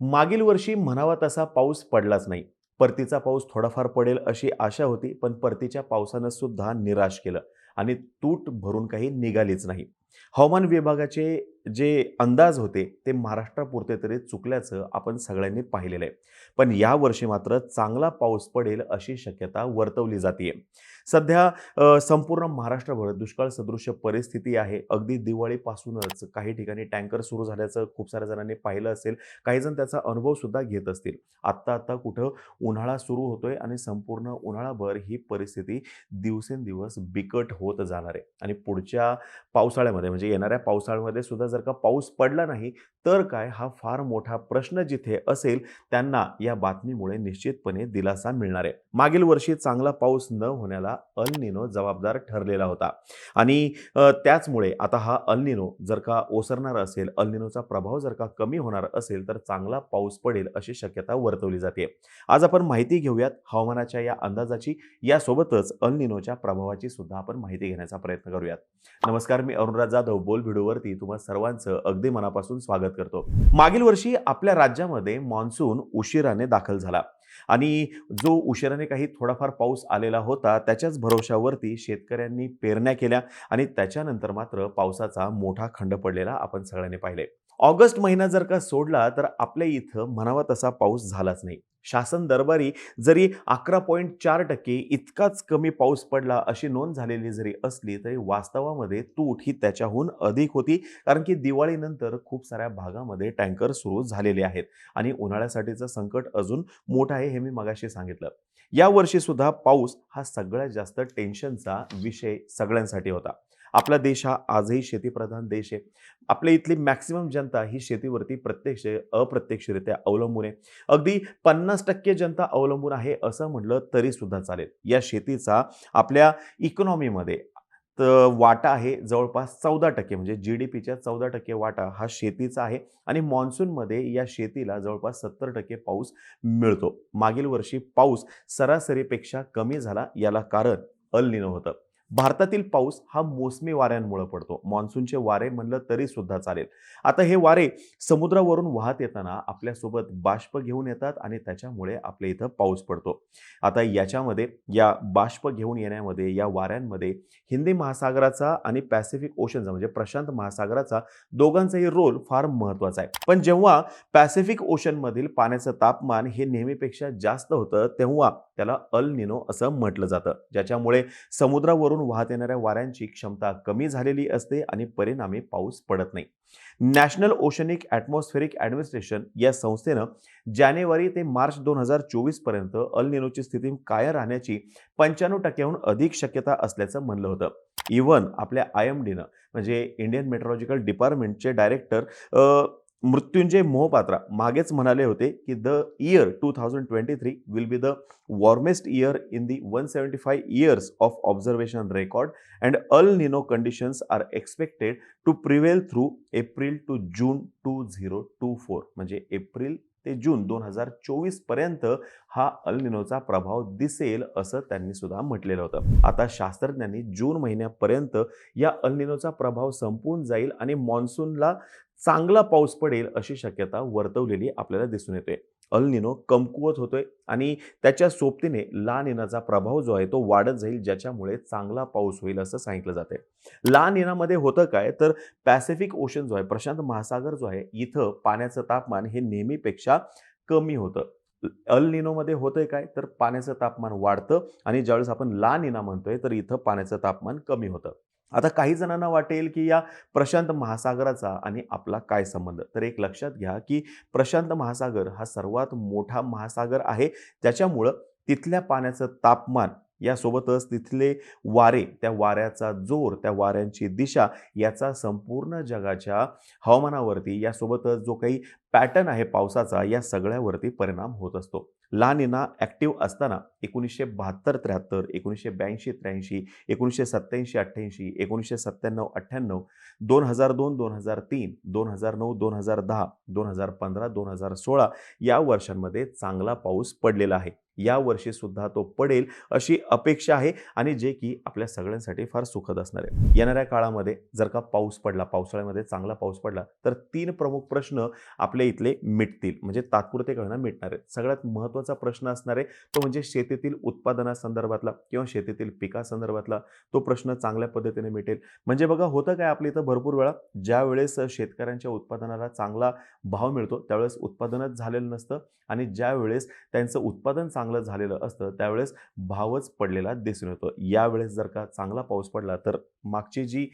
मागील वर्षी म्हणावा तसा पाऊस पडलाच नाही. परतीचा पाऊस थोडाफार पडेल अशी आशा होती पण परतीच्या पावसानं सुद्धा निराश केलं आणि तूट भरून काही निघालीच नाही. हवामान विभागाचे जे अंदाज होते ते महाराष्ट्रापुरते तरी चुकल्याचं आपण सगळ्यांनी पाहिलेलं आहे. पण या वर्षी मात्र चांगला पाऊस पडेल अशी शक्यता वर्तवली जाते सध्या संपूर्ण महाराष्ट्रभर दुष्काळ सदृश्य परिस्थिती आहे. अगदी दिवाळीपासूनच काही ठिकाणी टँकर सुरू झाल्याचं खूप साऱ्या जणांनी पाहिलं असेल. काही जण त्याचा अनुभव सुद्धा घेत असतील. आत्ता आत्ता कुठं उन्हाळा सुरू होतोय आणि संपूर्ण उन्हाळाभर ही परिस्थिती दिवसेंदिवस बिकट होत जाणार आहे. आणि पुढच्या पावसाळ्यामध्ये म्हणजे येणाऱ्या पावसाळ्यामध्ये सुद्धा जर का पाऊस पडला नाही तर काय? हा फार मोठा प्रश्न जिथे असेल त्यांना या बातमीमुळे निश्चितपणे दिलासा मिळणार आहे. मागील वर्षी चांगला पाऊस न होण्याला अलनिनो जबाबदार ठरलेला होता. आणि त्याचमुळे आता हा अलनिनो जर का ओसरणार असेल अलनिनोचा प्रभाव जर का कमी होणार असेल तर चांगला पाऊस पडेल अशी शक्यता वर्तवली जाते. आज आपण माहिती घेऊयात हवामानाच्या या अंदाजाची. यासोबतच अलनिनोच्या प्रभावाची सुद्धा आपण माहिती घेण्याचा प्रयत्न करूयात. नमस्कार मी अरुणराज जाधव बोल भिडूवरती तुम्हा सर्वांचं अगदी मनापासून स्वागत करतो. मागील वर्षी आपल्या राज्यामध्ये मान्सून उशिराने दाखल झाला. आणि जो उशिराने काही थोडाफार पाऊस आलेला होता त्याच्याच भरोशावरती शेतकऱ्यांनी पेरण्या केल्या आणि त्याच्यानंतर मात्र पावसाचा मोठा खंड पडलेला आपण सगळ्यांनी पाहिले. ऑगस्ट महिना जर का सोडला तर आपल्या इथं म्हणावा तसा पाऊस झालाच नाही. शासन दरबारी जरी अकरा पॉईंट चार टक्के इतकाच कमी पाऊस पडला अशी नोंद झालेली जरी असली तरी वास्तवामध्ये तूट ही त्याच्याहून अधिक होती. कारण की दिवाळीनंतर खूप साऱ्या भागामध्ये टँकर सुरू झालेले आहेत. आणि उन्हाळ्यासाठीचं संकट अजून मोठं आहे हे मी मगाशी सांगितलं. या सुद्धा पाऊस हा सगळ्यात जास्त टेन्शनचा विषय सगळ्यांसाठी होता. आपला देश हा आजही शेतीप्रधान देश आहे. आपल्या इथली मॅक्सिमम जनता ही शेतीवरती प्रत्यक्ष अप्रत्यक्षरित्या अवलंबून आहे. अगदी पन्नास टक्के जनता अवलंबून आहे असं म्हटलं तरी सुद्धा चालेल. या शेतीचा आपल्या इकॉनॉमीमध्ये तर वाटा आहे जवळपास चौदा टक्के म्हणजे जी डी पीच्या चौदा टक्के वाटा हा शेतीचा आहे आणि मान्सूनमध्ये या शेतीला जवळपास सत्तर टक्के पाऊस मिळतो. मागील वर्षी पाऊस सरासरीपेक्षा कमी झाला याला कारण अल निनो होतं. भारतातील पाऊस हा मोसमी वाऱ्यांमुळे पडतो. मान्सूनचे वारे म्हणलं तरी सुद्धा चालेल. आता हे वारे समुद्रावरून वाहत येताना आपल्यासोबत बाष्प घेऊन येतात आणि त्याच्यामुळे आपल्या इथं पाऊस पडतो. आता याच्यामध्ये या बाष्प घेऊन येण्यामध्ये या वाऱ्यांमध्ये हिंदी महासागराचा आणि पॅसिफिक ओशनचा म्हणजे प्रशांत महासागराचा दोघांचाही रोल फार महत्त्वाचा आहे. पण जेव्हा पॅसिफिक ओशनमधील पाण्याचं तापमान हे नेहमीपेक्षा जास्त होतं तेव्हा त्याला अल निनो असं म्हटलं जातं. ज्याच्यामुळे समुद्रावरून वाहत येणाऱ्या वाऱ्यांची क्षमता कमी झालेली असते आणि परिणामी पाऊस पडत नाही. नॅशनल ओशनिक ॲटमॉस्फेरिक ॲडमिनिस्ट्रेशन या संस्थेनं जानेवारी ते मार्च दोन हजार चोवीसपर्यंत अल स्थिती कायम राहण्याची पंच्याण्णव टक्क्याहून अधिक शक्यता असल्याचं म्हणलं होतं. इव्हन आपल्या आय एम डीनं म्हणजे इंडियन मेट्रोलॉजिकल डिपार्टमेंटचे डायरेक्टर मृत्युंजय मोहपात्रा मागेच म्हणाले होते की the year two thousand twenty three will be the warmest year in the one seventy five years of observation record and El Nino conditions are expected to prevail through April to June two zero two four म्हणजे April ते June दोन हजार चोवीसपर्यंत हा अलनिनोचा प्रभाव दिसेल असं त्यांनी सुद्धा म्हटलेलं होतं. आता शास्त्रज्ञांनी जून महिन्यापर्यंत या अलनिनोचा प्रभाव संपून जाईल आणि मान्सूनला चांगला पाऊस पडेल अशी शक्यता वर्तवलेली आपल्याला दिसून येते. अल निनो कमकुवत होतोय आणि त्याच्या सोबतीने ला निनाचा प्रभाव जो आहे तो वाढत जाईल ज्याच्यामुळे चांगला पाऊस होईल असं सांगितलं जाते ला निनामध्ये होतं काय? तर पॅसिफिक ओशन जो आहे प्रशांत महासागर जो आहे इथं पाण्याचं तापमान हे नेहमीपेक्षा कमी होतं. अल निनोमध्ये होतंय काय? तर पाण्याचं तापमान वाढतं आणि ज्यावेळेस आपण ला निना म्हणतोय तर इथं पाण्याचं तापमान कमी होतं. आता काही जणांना वाटेल की या प्रशांत महासागराचा आणि आपला काय संबंध? तर एक लक्षात घ्या की प्रशांत महासागर हा सर्वात मोठा महासागर आहे. त्याच्यामुळं तिथल्या पाण्याचं तापमान यासोबतच तिथले वारे त्या वाऱ्याचा जोर त्या वाऱ्यांची दिशा याचा संपूर्ण जगाच्या हवामानावरती यासोबतच जो काही पॅटर्न आहे पावसाचा या सगळ्यावरती परिणाम होत असतो. लानिना ॲक्टिव्ह असताना एकोणीसशे बहात्तर त्र्याहत्तर एकोणीसशे ब्याऐंशी त्र्याऐंशी एकोणीसशे सत्त्याऐंशी अठ्ठ्याऐंशी एकोणीसशे सत्त्याण्णव अठ्ठ्याण्णव दोन हजार दोन दोन हजार तीन दोन हजार नऊ दोन हजार दहा दोन हजार पंधरा दोन हजार सोळा या वर्षांमध्ये चांगला पाऊस पडलेला आहे. या वर्षी सुद्धा तो पडेल अशी अपेक्षा आहे आणि जे की आपल्या सगळ्यांसाठी फार सुखद असणार आहे. येणाऱ्या काळामध्ये जर का पाऊस पडला पावसाळ्यामध्ये चांगला पाऊस पडला तर तीन प्रमुख प्रश्न आपले आपल्या इथले मिटतील म्हणजे तात्पुरते कळणं मिटणार आहे सगळ्यात महत्त्वाचा प्रश्न असणार आहे तो म्हणजे शेतीतील उत्पादनासंदर्भातला किंवा शेतीतील पिकासंदर्भातला तो प्रश्न चांगल्या पद्धतीने मिटेल. म्हणजे बघा होतं काय आपल्या इथं भरपूर वेळा ज्या वेळेस शेतकऱ्यांच्या उत्पादनाला चांगला भाव मिळतो त्यावेळेस उत्पादनच झालेलं नसतं आणि ज्या वेळेस त्यांचं उत्पादन चांगलं झालेलं असतं त्यावेळेस भावच पडलेला दिसून येतो. यावेळेस जर का चांगला पाऊस पडला तर मागची जी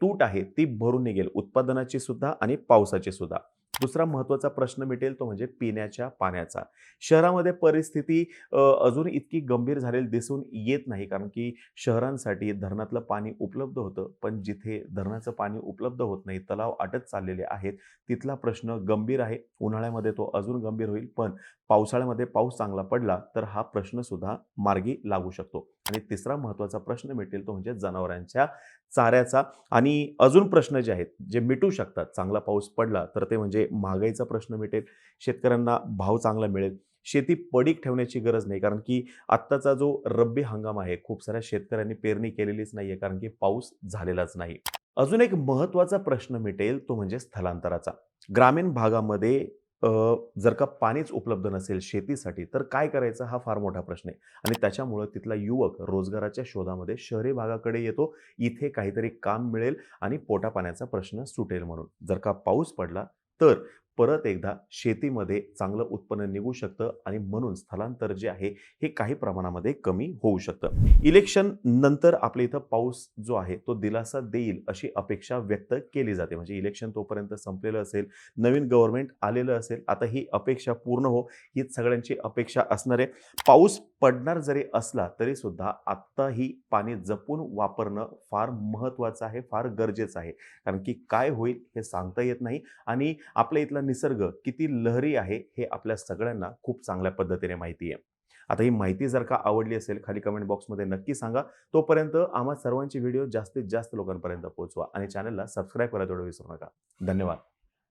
तूट आहे ती भरून निघेल उत्पादनाची सुद्धा आणि पावसाची सुद्धा. दुसरा महत्त्वाचा प्रश्न मिटेल तो म्हणजे पिण्याच्या पाण्याचा. शहरामध्ये परिस्थिती अजून इतकी गंभीर झालेली दिसून येत नाही कारण की शहरांसाठी धरणातलं पाणी उपलब्ध होतं पण जिथे धरणाचं पाणी उपलब्ध होत नाही तलाव आटत चाललेले आहेत तिथला प्रश्न गंभीर आहे. उन्हाळ्यामध्ये तो अजून गंभीर होईल पण पावसाळ्यामध्ये पाऊस चांगला पडला तर हा प्रश्नसुद्धा मार्गी लागू शकतो. आणि तिसरा महत्त्वाचा प्रश्न मिटेल तो म्हणजे जनावरांच्या चाऱ्याचा. आणि अजून प्रश्न जे आहेत जे मिटू शकतात चांगला पाऊस पडला तर ते म्हणजे महागाईचा प्रश्न मिटेल शेतकऱ्यांना भाव चांगला मिळेल. शेती पडीक ठेवण्याची गरज नाही कारण की आत्ताचा जो रब्बी हंगाम आहे खूप साऱ्या शेतकऱ्यांनी पेरणी केलेलीच नाही आहे कारण की पाऊस झालेलाच नाही. अजून एक महत्त्वाचा प्रश्न मिटेल तो म्हणजे स्थलांतराचा. ग्रामीण भागामध्ये जर का पाणीच उपलब्ध नसेल शेतीसाठी तर काय करायचं हा फार मोठा प्रश्न आहे. आणि त्याच्यामुळं तिथला युवक रोजगाराच्या शोधामध्ये शहरी भागाकडे येतो इथे काहीतरी काम मिळेल आणि पोटापाण्याचा प्रश्न सुटेल म्हणून. जर का पाऊस पडला तर परत एकदा शेतीमध्ये चांगलं उत्पन्न निघू शकतं आणि म्हणून स्थलांतर जे आहे हे काही प्रमाणामध्ये कमी होऊ शकतं. इलेक्शन नंतर आपल्या इथं पाऊस जो आहे तो दिलासा देईल अशी अपेक्षा व्यक्त केली जाते. म्हणजे इलेक्शन तोपर्यंत संपलेलं असेल नवीन गव्हर्नमेंट आलेलं असेल आता ही अपेक्षा पूर्ण हो हीच सगळ्यांची अपेक्षा असणार आहे. पाऊस पडणार जरी असला तरी सुद्धा आत्ताही पाणी जपून वापरणं फार महत्त्वाचं आहे फार गरजेचं आहे. कारण की काय होईल हे सांगता येत नाही आणि आपल्या इथला निसर्ग किती लहरी आहे हे आपल्या सगळ्यांना खूप चांगल्या पद्धतीने माहिती आहे. आता ही माहिती जर का आवडली असेल खाली कमेंट बॉक्समध्ये नक्की सांगा. तोपर्यंत आम्हा सर्वांची व्हिडिओ जास्तीत जास्त लोकांपर्यंत पोहोचवा आणि चॅनलला सबस्क्राईब करायला थोडं विसरू नका. धन्यवाद.